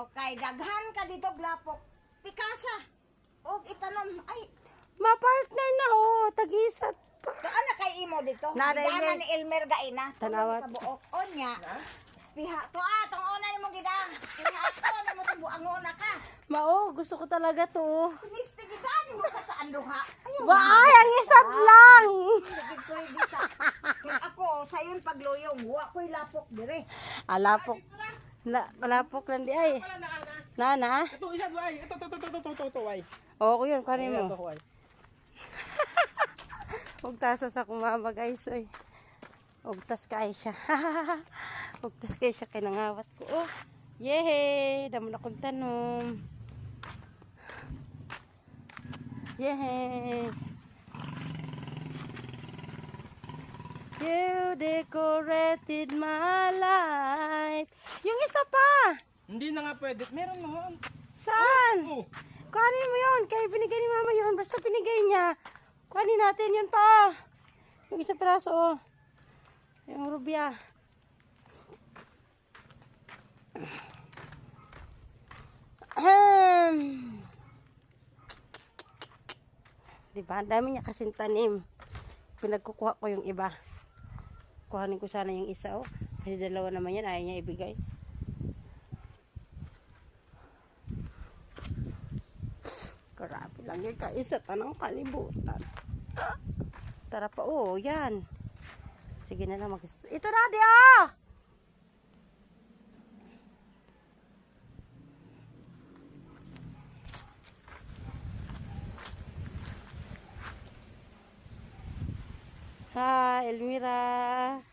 Oh, kay daghan ka dito glapok. Pikasa. Og itanom ay Ma-partner na oh, tag-isa. Doon na kay imo dito. Naday Gidana ni- ni Elmer gaina. Tanawat. Kabuok. Onya. Piha to ah, tong una nimo gidang. Piha to nimo tong buangona ka. Mao, gusto ko talaga to. Piniste gidang mo ka sa anduha. Ayaw. Waay, ang isat lang. Sa. Kaya ako sayon pagluyong, wa ko'y lapok dire. Alapok. La, alapok lang di ay. Na, na. Ito, isa, ay. Ito, ito, ito, ito, ito, ito, ito, ay. Oo, ko yun, kanin mo. ay. Huwag tasa sa kumama guys, oy. Huwag tas kay siya. Huwag tas kay siya kay nangawat ko. Oh, yehey! Damo na kong tanom. Yehey! You decorated my life. Yung isa pa! Hindi na nga pwede. Meron naman. Saan? Oh. Kuhanin mo yun. Kaya binigay ni mama yun. Basta binigay niya. Kuhanin natin yun pa. Yung isang piraso. oh. Yung rubya. Ahem. Diba? Ang dami niya kasing tanim. Pinagkukuha ko yung iba. Kuhanin ko sana yung isa. Oh. Kasi dalawa naman yan. Ayaw niya ibigay. Grabe lang yun kaisa tanong kalibutan. Tara pa, oh, yan. Sige na lang mag Ito na, di ah! Hi, Elmira.